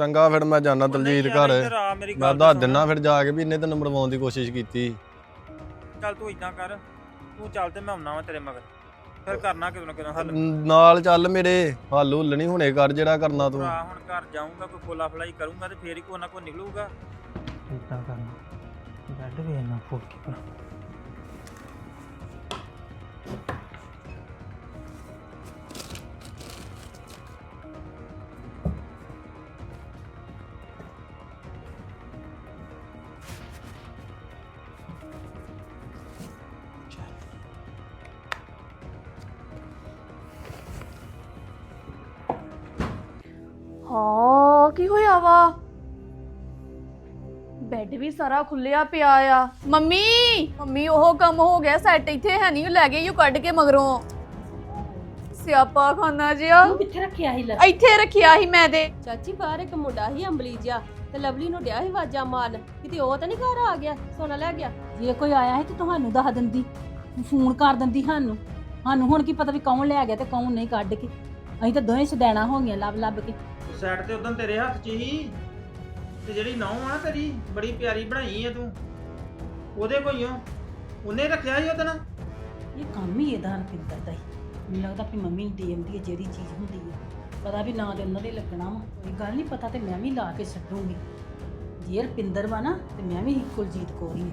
ਚੰਗਾ ਫਿਰ ਮੈਂ ਜਾਣਾ ਦਲਜੀਤ ਘਰ। ਮੈਂ ਦੱਸ। ਦਿੰਨਾ ਫਿਰ ਜਾ ਕੇ ਵੀ ਇਹਨੇ ਤੈਨੂੰ ਮਰਵਾਉਣ ਦੀ ਕੋਸ਼ਿਸ਼ ਕੀਤੀ। ਚੱਲ ਤੂੰ ਇਦਾਂ ਕਰ ਤੂੰ ਚੱਲ ਤੇ ਮੈਂ ਆਉਣਾ ਵਾ ਤੇਰੇ ਮਗਰ। ਫਿਰ ਕਰਨਾ ਕਿਦੋਂ ਨਾ ਕਿਦੋਂ ਹੱਲ। ਨਾਲ ਚੱਲ ਮੇਰੇ ਹੱਲ ਹੁੱਲ ਨਹੀਂ ਹੁਣੇ ਕਰ ਜਿਹੜਾ ਕਰਨਾ ਤੂੰ। ਭਰਾ ਹੁਣ ਘਰ ਜਾਊਂਗਾ ਕੋਈ ਫੋਲਾ ਫਲਾਈ ਕਰੂੰਗਾ ਤੇ ਫੇਰ ਹੀ ਕੋਈ ਨਾ ਕੋਈ ਨਿਕਲੂਗਾ। ਇਦਾਂ ਕਰਨਾ। ਬੈੱਡ ਵੀ ਨਾ ਫੁੱਟ ਕੇ ਹਾਂ ਕੀ ਹੋਇਆ ਵਾ? ਬੈੱਡ ਵੀ ਸਾਰਾ ਖੁੱਲਿਆ ਪਿਆ ਆ। ਮੰਮੀ ਮੰਮੀ ਉਹ ਕੰਮ ਹੋ ਗਿਆ ਸੈੱਟ ਇੱਥੇ ਹੈ ਨਹੀਂ ਲੈ ਗਏ ਯੂ ਕੱਢ ਕੇ ਮਗਰੋਂ। ਸਿਆਪਾ ਖਾਨਾ ਜਿਆ ਤੂੰ ਕਿੱਥੇ ਰੱਖਿਆ ਸੀ ਲੈ? ਇੱਥੇ ਰੱਖਿਆ ਸੀ ਮੈਂ ਦੇ ਚਾਚੀ ਬਾਹਰ ਇੱਕ ਮੁੰਡਾ ਸੀ ਅੰਬਲੀ ਜਿਹਾ ਤੇ ਲਵਲੀ ਨੂੰ ਡਿਆ ਸੀ ਵਾਜਾ ਮਾਰਨ। ਕਿਤੇ ਉਹ ਤਾਂ ਨਹੀਂ ਘਰ ਆ ਗਿਆ ਸੋਨਾ ਲੈ ਗਿਆ। ਜੇ ਕੋਈ ਆਇਆ ਹੈ ਤੇ ਤੁਹਾਨੂੰ ਦੱਸ ਦਿੰਦੀ ਫੋਨ ਕਰ ਦਿੰਦੀ ਸਾਨੂੰ। ਸਾਨੂੰ ਹੁਣ ਕੀ ਪਤਾ ਵੀ ਕੌਣ ਲੈ ਗਿਆ ਤੇ ਕੌਣ ਨਹੀਂ ਕੱਢ ਕੇ। ਅਸੀਂ ਤਾਂ ਦੋਵੇਂ ਸਦੈਣਾ ਹੋ ਗਈਆਂ ਲੱਭ ਲੱਭ ਕੇ। ਸਾਈਡ ਤੇ ਉਦੋਂ ਤੇਰੇ ਹੱਥ 'ਚ ਹੀ। ਤੇ ਜਿਹੜੀ ਨੌ ਆ ਨਾ ਤੇਰੀ, ਬੜੀ ਪਿਆਰੀ ਬਣਾਈ ਆ ਤੂੰ। ਉਹਦੇ ਕੋਈਓ? ਉਹਨੇ ਰੱਖਿਆ ਸੀ ਉਹਦਨ ਇਹ ਕੰਮ ਹੀ ਇਹਦਾ ਰਪਿੰਦਰ ਦਾ ਹੀ। ਮੈਨੂੰ ਲੱਗਦਾ ਵੀ ਮੰਮੀ ਨੂੰ ਦੇ ਆਉਂਦੀ ਹੈ ਜਿਹੜੀ ਚੀਜ਼ ਹੁੰਦੀ ਹੈ ਪਤਾ ਵੀ ਨਾ ਤੇ ਉਹਨਾਂ ਦੇ ਲੱਗਣਾ ਵਾ। ਕੋਈ ਗੱਲ ਨਹੀਂ ਪਤਾ ਤੇ ਮੈਂ ਵੀ ਲਾ ਕੇ ਛੱਡੂੰਗੀ। ਜੇ ਰਪਿੰਦਰ ਵਾ ਨਾ, ਤੇ ਮੈਂ ਵੀ ਕੁਲਜੀਤ ਕੌਰ ਕੋਰੀ